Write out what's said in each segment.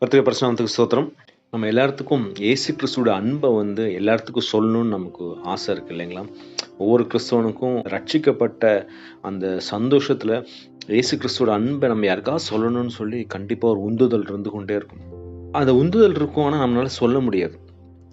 கர்த்தருடைய பரிசுநாமத்துக்கு ஸ்தோத்திரம். நம்ம எல்லாத்துக்கும் ஏசு கிறிஸ்துவோட அன்பை வந்து எல்லாத்துக்கும் சொல்லணும்னு நமக்கு ஆசை இருக்குது இல்லைங்களா? ஒவ்வொரு கிறிஸ்தவனுக்கும் ரட்சிக்கப்பட்ட அந்த சந்தோஷத்துல ஏசு கிறிஸ்துவோட அன்பை நம்ம யாருக்காவது சொல்லணும்னு சொல்லி கண்டிப்பாக ஒரு உந்துதல் இருந்து கொண்டே இருக்கும். அந்த உந்துதல் இருக்கும் ஆனால் நம்மளால் சொல்ல முடியாது.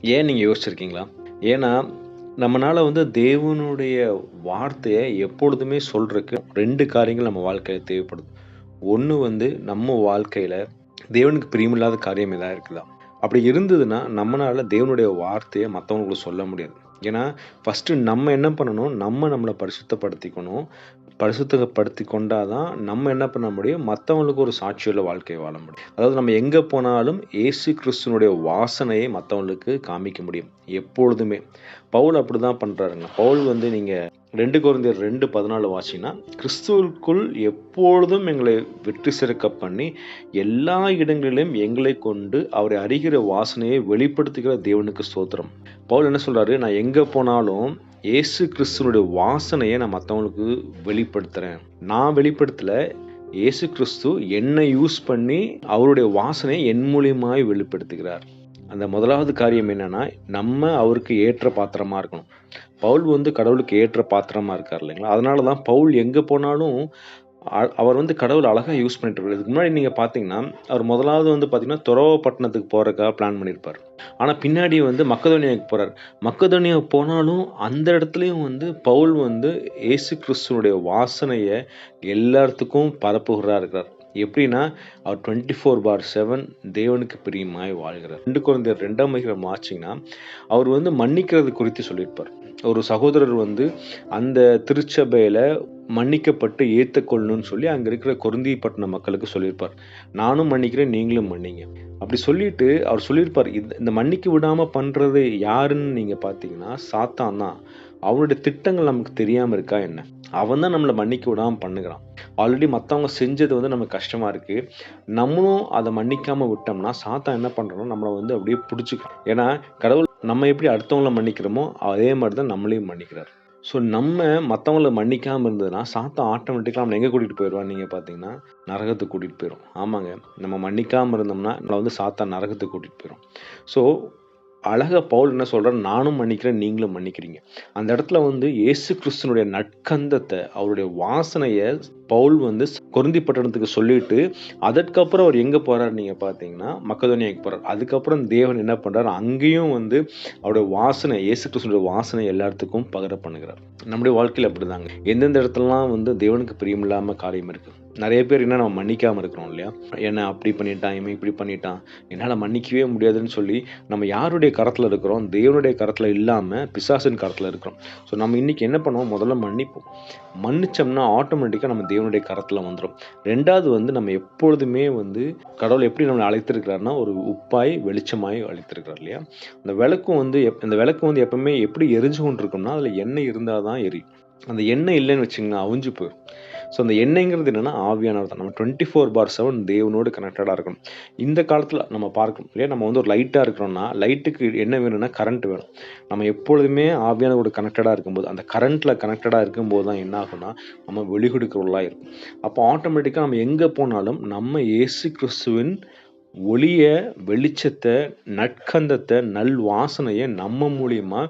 ஏன் நீங்கள் யோசிச்சிருக்கீங்களா? ஏன்னா நம்மனால வந்து தேவனுடைய வார்த்தையை எப்பொழுதுமே சொல்றதுக்கு ரெண்டு காரியங்கள் நம்ம வாழ்க்கையில் தேவைப்படுது. ஒன்று வந்து நம்ம வாழ்க்கையில தேவனுக்கு பிரியமில்லாத காரியம் எதாவது இருக்குதா? அப்படி இருந்ததுன்னா நம்மளால தேவனுடைய வார்த்தையை மற்றவங்களுக்கு சொல்ல முடியாது. ஏன்னா ஃபஸ்ட்டு நம்ம என்ன பண்ணணும்? நம்ம நம்மளை பரிசுத்தப்படுத்திக்கணும். பரிசுத்தப்படுத்தி கொண்டாதான் நம்ம என்ன பண்ண முடியும்? மற்றவங்களுக்கு ஒரு சாட்சியுள்ள வாழ்க்கையை வாழ முடியும். அதாவது நம்ம எங்கே போனாலும் ஏசு கிறிஸ்துனுடைய வாசனையை மற்றவங்களுக்கு காமிக்க முடியும். எப்பொழுதுமே. பவுல் அப்படி தான் பண்ணுறாருங்க பவுல் வந்து நீங்கள் ரெண்டு குழந்தையர் ரெண்டு பதினாலு வாசிங்கன்னா கிறிஸ்துவுக்குள் எப்பொழுதும் எங்களை வெற்றி சிறக்க பண்ணி எல்லா இடங்களிலும் எங்களை கொண்டு அவரை அறிகிற வாசனையை வெளிப்படுத்துகிற தேவனுக்கு ஸ்தோத்திரம். பவுல் என்ன சொல்றாரு? நான் எங்க போனாலும் இயேசு கிறிஸ்துவனுடைய வாசனையை நான் மற்றவங்களுக்கு வெளிப்படுத்துகிறேன் நான் வெளிப்படுத்தல இயேசு கிறிஸ்து என்னை யூஸ் பண்ணி அவருடைய வாசனையை என் மூலியமாய் வெளிப்படுத்துகிறார். அந்த முதலாவது காரியம் என்னென்னா நம்ம அவருக்கு ஏற்ற பாத்திரமாக இருக்கணும். பவுல் வந்து கடவுளுக்கு ஏற்ற பாத்திரமாக இருக்கார் இல்லைங்களா? அதனால தான் பவுல் எங்கே போனாலும் அவர் வந்து கடவுள் அழகாக யூஸ் பண்ணிட்டு இருக்காரு இதுக்கு முன்னாடி நீங்க பாத்தீங்கன்னா அவர் முதலாவது வந்து பாத்தீங்கன்னா துறவப்பட்டினத்துக்கு போறதுக்காக பிளான் பண்ணியிருப்பார் ஆனா பின்னாடி வந்து மக்கதோனியாவுக்கு போறார். மக்கதோனியா போனாலும் அந்த இடத்துலயும் வந்து பவுல் வந்து இயேசு கிறிஸ்துவனுடைய வாசனையை எல்லாத்துக்கும் பரப்புகிறா இருக்கிறார். எப்படின்னா அவர் டுவெண்ட்டி ஃபோர் பார் செவன் தேவனுக்கு பிரியமாய் வாழ்கிறார். ரெண்டு குழந்தையர் ரெண்டாம் அதிகாரம் ஆச்சுங்கன்னா அவர் வந்து மன்னிக்கிறது குறித்து சொல்லியிருப்பார். ஒரு சகோதரர் வந்து அந்த திருச்சபையில மன்னிக்கப்பட்டு ஏற்றுக்கொள்ளணும்னு சொல்லி அங்க இருக்கிற குருந்திப்பட்டின மக்களுக்கு சொல்லியிருப்பார். நானும் மன்னிக்கிறேன் நீங்களும் மன்னிங்க. அப்படி சொல்லிட்டு அவர் சொல்லியிருப்பார் இந்த இந்த மன்னிக்க விடாம பண்றது யாருன்னு நீங்க பார்த்தீங்கன்னா சாத்தான் தான். அவனுடைய திட்டங்கள் நமக்கு தெரியாம இருக்கா என்ன? அவன் தான் நம்மளை மன்னிக்க விடாம பண்ணுகிறான். ஆல்ரெடி மற்றவங்க செஞ்சது வந்து நமக்கு கஷ்டமா இருக்கு. நம்மளும் அதை மன்னிக்காம விட்டோம்னா சாத்தான் என்ன பண்ணுறோம்னா நம்மளை வந்து அப்படியே பிடிச்சிக்கலாம் ஏன்னா கடவுள் நம்ம எப்படி அடுத்தவங்கள மன்னிக்கிறோமோ அதே மாதிரி தான் நம்மளையும் மன்னிக்கிறார். ஸோ நம்ம மற்றவங்கள மன்னிக்காம இருந்ததுன்னா சாத்தம் ஆட்டோமேட்டிக்காக நம்மளை எங்கே கூட்டிகிட்டு போயிடுவான் நீங்கள் பார்த்தீங்கன்னா நரகத்துக்கு கூட்டிகிட்டு போயிடும் ஆமாங்க. நம்ம மன்னிக்காம இருந்தோம்னா நம்மளை வந்து சாத்தா நரகத்துக்கு கூட்டிகிட்டு போயிடும் ஸோ அழகா பவுல் என்ன சொல்கிறார் நானும் மன்னிக்கிறேன் நீங்களும் மன்னிக்கிறீங்க. அந்த இடத்துல வந்து இயேசு கிறிஸ்துனுடைய நற்கந்தத்தை அவருடைய வாசனையை பவுல் வந்து கொருந்தி பட்டணத்துக்கு சொல்லிட்டு அதற்கப்புறம் அவர் எங்கே போகிறார் நீங்கள் பார்த்தீங்கன்னா மக்கதோனியாக்கு போகிறார் அதுக்கப்புறம் தேவன் என்ன பண்ணுறார் அங்கேயும் வந்து அவருடைய வாசனை இயேசு கிறிஸ்துனுடைய வாசனை எல்லாத்துக்கும் பகிர பண்ணுகிறார் நம்முடைய வாழ்க்கையில் அப்படிதாங்க. எந்தெந்த இடத்துலலாம் வந்து தேவனுக்கு பிரியமில்லாம காரியம் இருக்குது நிறைய பேர் என்ன நம்ம மன்னிக்காமல் இருக்கிறோம் இல்லையா? என்ன அப்படி பண்ணிட்டான் இவன் இப்படி பண்ணிட்டான் என்னால் மன்னிக்கவே முடியாதுன்னு சொல்லி நம்ம யாருடைய கரத்தில் இருக்கிறோம்? தேவனுடைய கரத்தில் இல்லாமல் பிசாசின் கரத்தில் இருக்கிறோம். ஸோ நம்ம இன்னைக்கு என்ன பண்ணுவோம்? முதல்ல மன்னிப்போம். மன்னிச்சோம்னா ஆட்டோமேட்டிக்காக நம்ம தேவனுடைய கரத்தில் வந்துடும் ரெண்டாவது வந்து நம்ம எப்பொழுதுமே வந்து கடவுள் எப்படி நம்மளை அழைத்திருக்கிறாருன்னா ஒரு உப்பாய் வெளிச்சமாய் அழைத்திருக்கிறார் இல்லையா? அந்த விளக்கும் வந்து எப் அந்த விளக்கு வந்து எப்பவுமே எப்படி எரிஞ்சு கொண்டு இருக்கோம்னா அதில் எண்ணெய் இருந்தால் தான் எரியும். அந்த எண்ணெய் இல்லைன்னு வச்சிங்கன்னா அவிஞ்சு போயிடும் ஸோ அந்த எண்ணெய்ங்கிறது என்னன்னா ஆவியானவர் தான் நம்ம டுவெண்ட்டி ஃபோர் பார் செவன் தேவனோடு கனெக்டடாக இருக்கணும். இந்த காலத்தில் நம்ம பார்க்கணும் இல்லையா? நம்ம வந்து ஒரு லைட்டாக இருக்கிறோம்னா லைட்டுக்கு என்ன வேணும்னா கரண்ட் வேணும். நம்ம எப்பொழுதுமே ஆவியானவோட கனெக்டடாக இருக்கும்போது அந்த கரண்ட்டில் கனெக்டடாக இருக்கும்போது தான் என்ன ஆகும்னா நம்ம வெளிகொடுக்கிறவர்களாக இருக்கும் அப்போ ஆட்டோமேட்டிக்காக நம்ம எங்கே போனாலும் நம்ம ஏசு கிறிஸ்துவின் ஒளிய வெளிச்சத்தை நற்கந்தத்தை நல் வாசனையை நம்ம மூலியமா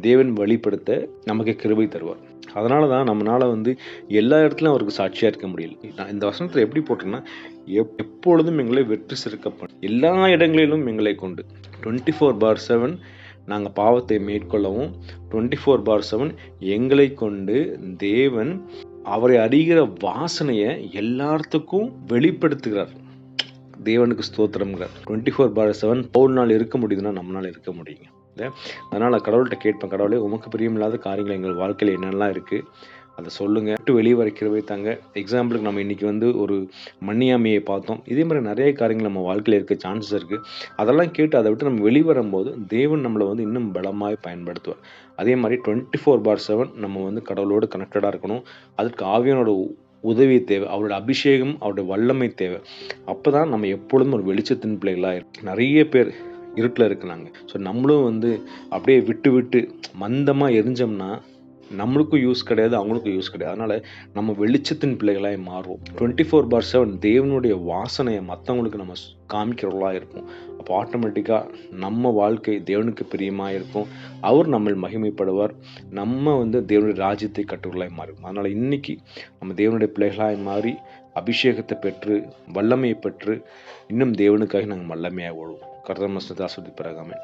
தேவன் வெளிப்படுத்த நமக்கு கிருபை தருவார். அதனால தான் நம்மளால வந்து எல்லா இடத்துலையும் அவருக்கு சாட்சியா இருக்க முடியல. நான் இந்த வசனத்தில் எப்படி போட்டேன்னா எப் எப்பொழுதும் எங்களை வெற்றி சிறக்கப்படும் எல்லா இடங்களிலும் எங்களை கொண்டு. டுவெண்ட்டி ஃபோர் பார் செவன் நாங்கள் பாவத்தை மேற்கொள்ளவும் டுவெண்ட்டி ஃபோர் பார் செவன் எங்களை கொண்டு தேவன் அவரை அறிகிற வாசனையை எல்லாத்துக்கும் வெளிப்படுத்துகிறார். தேவனுக்கு ஸ்தோத்திரம்ங்கிறார் twenty four by seven Paul நாள் இருக்க முடியுதுன்னா நம்மளால இருக்க முடியுங்க. அதனால் கடவுள்கிட்ட கேட்பேன் கடவுளே உமக்கு பிரியமில்லாத காரியங்கள் எங்கள் வாழ்க்கையில் என்னெல்லாம் இருக்குது அதை சொல்லுங்கள் விட்டு வெளியே வரைக்கிறவே தாங்க. எக்ஸாம்பிளுக்கு நம்ம இன்னைக்கு வந்து ஒரு மண்ணியாமையை பார்த்தோம். இதே மாதிரி நிறைய காரியங்கள் நம்ம வாழ்க்கையில் இருக்க சான்சஸ் இருக்குது அதெல்லாம் கேட்டு அதை விட்டு நம்ம வெளியே வரும்போது தேவன் நம்மளை வந்து இன்னும் பலமாக பயன்படுத்துவார். அதே மாதிரி டுவெண்ட்டி ஃபோர் பார் செவன் நம்ம வந்து கடவுளோடு கனெக்டடாக இருக்கணும். அதுக்கு ஆவியனோட உதவி தேவை அவரோட அபிஷேகம் அவருடைய வல்லமை தேவை. அப்பதான் நம்ம எப்பொழுதும் ஒரு வெளிச்சத்தின் பிள்ளைகளாக நிறைய பேர் இருட்டில் இருக்கிறாங்க. ஸோ நம்மளும் வந்து அப்படியே விட்டு விட்டு மந்தமாக எரிஞ்சோம்னா நம்மளுக்கும் யூஸ் கிடையாது அவங்களுக்கும் யூஸ் கிடையாது. அதனால் நம்ம வெளிச்சத்தின் பிள்ளைகளாய் மாறுவோம். டுவெண்ட்டி ஃபோர் பார் செவன் தேவனுடைய வாசனையை மற்றவங்களுக்கு நம்ம காமிக்கிறவர்களாக இருப்போம். அப்போ ஆட்டோமேட்டிக்காக நம்ம வாழ்க்கை தேவனுக்கு பிரியமாக இருக்கும். அவர் நம்ம மகிமைப்படுவார். நம்ம வந்து தேவனுடைய ராஜ்யத்தை கட்டுகளாய் மாறும் அதனால் இன்னைக்கு நம்ம தேவனுடைய பிள்ளைகளாய் மாறி அபிஷேகத்தை பெற்று வல்லமையை பெற்று இன்னும் தேவனுக்காக நாங்கள் வல்லமையாக ஓடுவோம். கர்த்தர் மஸ்தாசுதி பிறகாமே